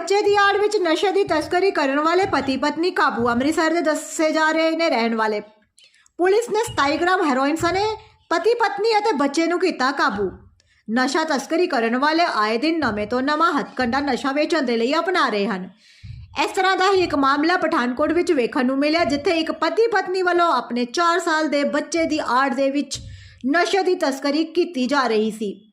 ਬੱਚੇ ਦੀ ਆੜ ਵਿੱਚ ਨਸ਼ੇ ਦੀ ਤਸਕਰੀ ਕਰਨ ਵਾਲੇ ਪਤੀ ਪਤਨੀ ਕਾਬੂ ਅੰਮ੍ਰਿਤਸਰ ਦੇ ਦੱਸੇ ਜਾ ਰਹੇ ਨੇ ਰਹਿਣ ਵਾਲੇ। ਪੁਲਿਸ ਨੇ 27 ਗ੍ਰਾਮ ਹੈਰੋਇਨ ਸਣੇ, ਪਤੀ ਪਤਨੀ ਅਤੇ ਬੱਚੇ ਨੂੰ ਕੀਤਾ ਕਾਬੂ। ਨਸ਼ਾ ਤਸਕਰੀ ਕਰਨ ਵਾਲੇ ਆਏ ਦਿਨ ਨਵੇਂ ਤੋਂ ਨਵਾਂ ਹੱਥਕੰਡਾ ਨਸ਼ਾ ਵੇਚਣ ਦੇ ਲਈ ਅਪਣਾ ਰਹੇ ਹਨ। ਇਸ ਤਰ੍ਹਾਂ ਦਾ ਹੀ ਇੱਕ ਮਾਮਲਾ ਪਠਾਨਕੋਟ ਵਿੱਚ ਵੇਖਣ ਨੂੰ ਮਿਲਿਆ, ਜਿੱਥੇ ਇੱਕ ਪਤੀ ਪਤਨੀ ਵੱਲੋਂ ਆਪਣੇ 4 ਸਾਲ ਦੇ ਬੱਚੇ ਦੀ ਆੜ ਦੇ ਵਿੱਚ ਨਸ਼ੇ ਦੀ ਤਸਕਰੀ ਕੀਤੀ ਜਾ ਰਹੀ ਸੀ।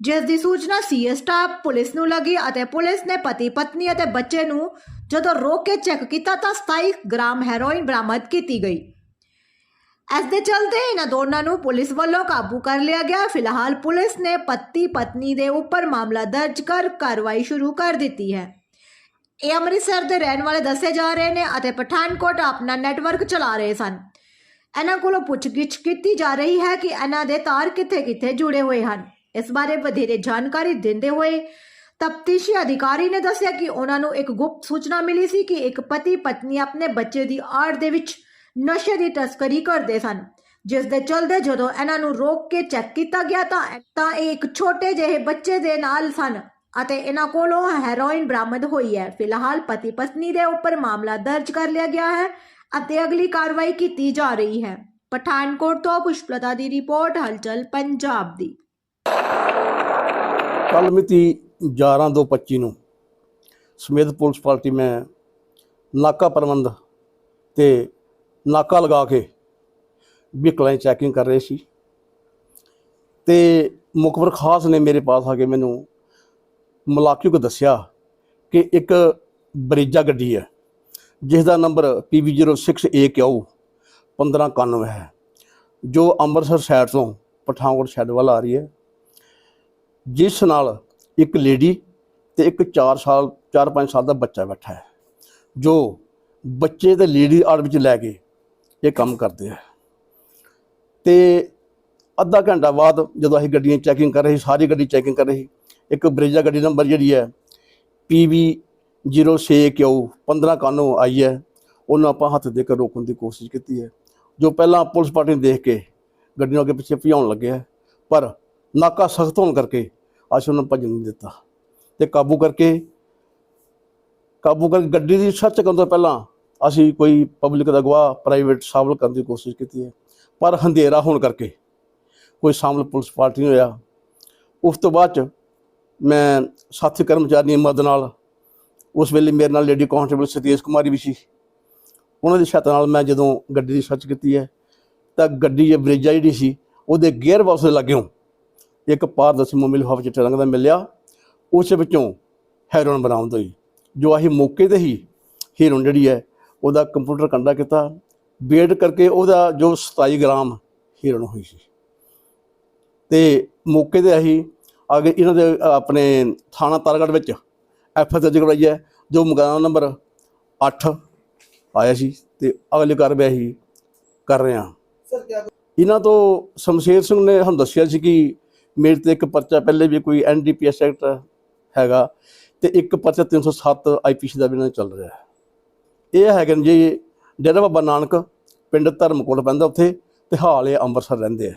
ਜਿਸ ਦੀ ਸੂਚਨਾ ਸੀਐਸ ਸਟਾਫ, ਪੁਲਿਸ ਨੂੰ ਲੱਗੀ ਅਤੇ ਪੁਲਿਸ ਨੇ ਪਤੀ, ਪਤਨੀ ਅਤੇ ਬੱਚੇ ਨੂੰ ਜਦੋਂ ਰੋਕ ਕੇ ਚੈੱਕ ਕੀਤਾ ਤਾਂ 27 ਗ੍ਰਾਮ ਹੈਰੋਇਨ ਬਰਾਮਦ ਕੀਤੀ ਗਈ। ਇਸ ਦੇ ਚਲਦੇ ਇਹਨਾਂ ਦੋਨਾਂ ਨੂੰ ਪੁਲਿਸ ਵੱਲੋਂ ਕਾਬੂ ਕਰ ਲਿਆ ਗਿਆ। ਫਿਲਹਾਲ ਪੁਲਿਸ ਨੇ ਪਤੀ, ਪਤਨੀ ਦੇ ਉੱਪਰ ਮਾਮਲਾ ਦਰਜ ਕਰ ਕਾਰਵਾਈ ਸ਼ੁਰੂ ਕਰ ਦਿੱਤੀ ਹੈ। ਇਹ ਅੰਮ੍ਰਿਤਸਰ ਦੇ ਰਹਿਣ ਵਾਲੇ ਦੱਸੇ ਜਾ ਰਹੇ ਨੇ ਅਤੇ ਪਠਾਨਕੋਟ ਆਪਣਾ ਨੈਟਵਰਕ ਚਲਾ ਰਹੇ ਸਨ। ਇਹਨਾਂ ਕੋਲੋਂ ਪੁੱਛਗਿੱਛ ਕੀਤੀ ਜਾ ਰਹੀ ਹੈ ਕਿ ਇਹਨਾਂ ਦੇ ਤਾਰ ਕਿੱਥੇ-ਕਿੱਥੇ ਜੁੜੇ ਹੋਏ ਹਨ। ਇਸ ਬਾਰੇ ਵਧੇਰੇ ਜਾਣਕਾਰੀ ਦਿੰਦੇ ਹੋਏ ਤਫਤੀਸ਼ੀ ਅਧਿਕਾਰੀ ਨੇ ਦੱਸਿਆ ਕਿ ਉਹਨਾਂ ਨੂੰ ਇੱਕ ਗੁਪਤ ਸੂਚਨਾ ਮਿਲੀ ਸੀ ਕਿ ਇੱਕ ਪਤੀ ਪਤਨੀ ਆਪਣੇ ਬੱਚੇ ਦੀ ਆੜ ਦੇ ਵਿੱਚ ਨਸ਼ੇ ਦੀ ਤਸਕਰੀ ਕਰਦੇ ਸਨ, ਜਿਸ ਦੇ ਚਲਦੇ ਜਦੋਂ ਇਹਨਾਂ ਨੂੰ ਰੋਕ ਕੇ ਚੈੱਕ ਕੀਤਾ ਗਿਆ ਤਾਂ ਤਾਂ ਇਹ ਇੱਕ ਛੋਟੇ ਜਿਹੇ ਬੱਚੇ ਦੇ ਨਾਲ ਸਨ ਅਤੇ ਇਹਨਾਂ ਕੋਲੋਂ ਹੈਰੋਇਨ ਬਰਾਮਦ ਹੋਈ ਹੈ। ਫਿਲਹਾਲ ਪਤੀ ਪਤਨੀ ਦੇ ਉੱਪਰ ਮਾਮਲਾ ਦਰਜ ਕਰ ਲਿਆ ਗਿਆ ਹੈ ਅਤੇ ਅਗਲੀ ਕਾਰਵਾਈ ਕੀਤੀ ਜਾ ਰਹੀ ਹੈ। ਪਠਾਨਕੋਟ ਤੋਂ ਪੁਸ਼ਪਲਤਾ ਦੀ ਰਿਪੋਰਟ, ਹਲਚਲ ਪੰਜਾਬ ਦੀ। ਕੱਲ ਮਿਤੀ 11/2/25 ਨੂੰ ਸਮੇਤ ਪੁਲਿਸ ਪਾਰਟੀ ਮੈਂ ਨਾਕਾ ਪ੍ਰਬੰਧ ਤੇ ਨਾਕਾ ਲਗਾ ਕੇ ਵਹੀਕਲਾਂ ਦੀ ਚੈਕਿੰਗ ਕਰ ਰਹੇ ਸੀ। ਤੇ ਮੁਖਬਰ ਖਾਸ ਨੇ ਮੇਰੇ ਪਾਸ ਆ ਕੇ ਮੈਨੂੰ ਮਲਾਕੀ ਕੋ ਦੱਸਿਆ ਕਿ ਇੱਕ ਬਰੇਜਾ ਗੱਡੀ ਹੈ, ਜਿਸ ਦਾ ਨੰਬਰ PV06AQ 1591 ਹੈ, ਜੋ ਅੰਮ੍ਰਿਤਸਰ ਸਾਈਡ ਤੋਂ ਪਠਾਨਕੋਟ ਸਾਈਡ ਵੱਲ ਆ ਰਹੀ ਹੈ। ਜਿਸ ਨਾਲ ਇੱਕ ਲੇਡੀ ਤੇ ਇੱਕ 4 ਸਾਲ 4-5 ਸਾਲ ਦਾ ਬੱਚਾ ਬੈਠਾ ਹੈ, ਜੋ ਬੱਚੇ ਤੇ ਲੇਡੀ ਆੜ ਵਿੱਚ ਲੈ ਕੇ ਇਹ ਕੰਮ ਕਰਦੇ ਆ। ਤੇ ਅੱਧਾ ਘੰਟਾ ਬਾਅਦ ਜਦੋਂ ਅਸੀਂ ਗੱਡੀਆਂ ਚੈਕਿੰਗ ਕਰ ਰਹੇ ਸੀ, ਸਾਰੀ ਗੱਡੀ ਚੈਕਿੰਗ ਕਰ ਰਹੇ ਸੀ, ਇੱਕ ਬਰੇਜਾ ਗੱਡੀ ਨੰਬਰ ਜਿਹੜੀ ਹੈ PV 06Q 1591 ਆਈ ਹੈ, ਉਹਨੂੰ ਆਪਾਂ ਹੱਥ ਦੇ ਕੇ ਰੋਕਣ ਦੀ ਕੋਸ਼ਿਸ਼ ਕੀਤੀ ਹੈ, ਜੋ ਪਹਿਲਾਂ ਪੁਲਿਸ ਪਾਰਟੀ ਨੇ ਦੇਖ ਕੇ ਗੱਡੀ ਨੂੰ ਅੱਗੇ ਪਿੱਛੇ ਭਜਾਉਣ ਲੱਗਿਆ ਪਰ ਨਾਕਾ ਸਖਤ ਹੋਣ ਕਰਕੇ ਅਸੀਂ ਉਹਨਾਂ ਨੂੰ ਭੱਜਣ ਨਹੀਂ ਦਿੱਤਾ। ਤੇ ਕਾਬੂ ਕਰਕੇ ਕਾਬੂ ਕਰਕੇ ਗੱਡੀ ਦੀ ਸਰਚ ਕਰਨ ਤੋਂ ਪਹਿਲਾਂ ਅਸੀਂ ਕੋਈ ਪਬਲਿਕ ਦਾ ਗਵਾਹ ਪ੍ਰਾਈਵੇਟ ਸ਼ਾਮਲ ਕਰਨ ਦੀ ਕੋਸ਼ਿਸ਼ ਕੀਤੀ ਹੈ। ਪਰ ਹਨੇਰਾ ਹੋਣ ਕਰਕੇ ਕੋਈ ਸ਼ਾਮਲ ਪੁਲਿਸ ਪਾਰਟੀ ਨਹੀਂ ਹੋਇਆ। ਉਸ ਤੋਂ ਬਾਅਦ ਚ ਮੈਂ ਸਾਥੀ ਕਰਮਚਾਰੀਆਂ ਮਦਦ ਨਾਲ ਉਸ ਵੇਲੇ ਮੇਰੇ ਨਾਲ ਲੇਡੀ ਕਾਂਸਟੇਬਲ ਸਤੀਸ਼ ਕੁਮਾਰੀ ਵੀ ਸੀ। ਉਹਨਾਂ ਦੀ ਸਹਾਇਤਾ ਨਾਲ ਮੈਂ ਜਦੋਂ ਗੱਡੀ ਦੀ ਸਰਚ ਕੀਤੀ ਹੈ, ਤਾਂ ਗੱਡੀ ਇਹ ਬ੍ਰਿਜਾ ਜਿਹੜੀ ਸੀ, ਉਹਦੇ ਗੇਅਰ ਬਾਕਸ ਦੇ ਲੱਗਿਓ ਇੱਕ ਪਾਰਦਰਸ਼ੀ ਮੋਬਾਈਲ ਹਵਾ ਚਿੱਟੇ ਰੰਗ ਦਾ ਮਿਲਿਆ। ਉਸ ਵਿੱਚੋਂ ਹੈਰੋਨ ਬਰਾਮਦ ਹੋਈ ਜੋ ਅਸੀਂ ਮੌਕੇ ਤੇ ਹੀ ਹੀਰੋਨ ਜਿਹੜੀ ਹੈ ਉਹਦਾ ਕੰਪਿਊਟਰ ਕੰਡਾ ਕੀਤਾ। ਵੇਟ ਕਰਕੇ ਉਹਦਾ ਜੋ 27 ਗ੍ਰਾਮ ਹੀਰੋਨ ਹੋਈ ਸੀ। ਤੇ ਮੌਕੇ ਤੇ ਅਸੀਂ ਅਗੇ ਇਹਨਾਂ ਦੇ ਆਪਣੇ ਥਾਣਾ ਤਾਰਗੜ ਵਿੱਚ ਐਫ ਐਸ ਦਰਜ ਕਰਵਾਈ ਹੈ ਜੋ ਮੁਕੱਦਮਾ ਨੰਬਰ 8 ਆਇਆ ਸੀ ਤੇ ਅਗਲੀ ਕਾਰਵਾਈ ਅਸੀਂ ਕਰ ਰਹੇ ਹਾਂ। ਇਹਨਾਂ ਤੋਂ ਸ਼ਮਸ਼ੇਰ ਸਿੰਘ ਨੇ ਸਾਨੂੰ ਦੱਸਿਆ ਸੀ ਕਿ ਮੇਰੇ ਤੇ ਇੱਕ ਪਰਚਾ ਪਹਿਲੇ ਵੀ ਕੋਈ ਐਨਡੀਪੀਐਸ ਐਕਟ ਹੈਗਾ ਤੇ ਇੱਕ ਪਰਚਾ 307 ਆਈਪੀਸੀ ਦਾ ਵੀ ਇਹਨਾਂ ਦਾ ਚੱਲ ਰਿਹਾ ਹੈ। ਇਹ ਹੈਗੇ ਨੇ ਜੀ ਡੇਰਾ ਬਾਬਾ ਨਾਨਕ, ਪਿੰਡ ਧਰਮਕੋਟ ਪੈਂਦਾ ਉੱਥੇ ਤੇ ਹਾਲ ਇਹ ਅੰਮ੍ਰਿਤਸਰ ਰਹਿੰਦੇ ਆ।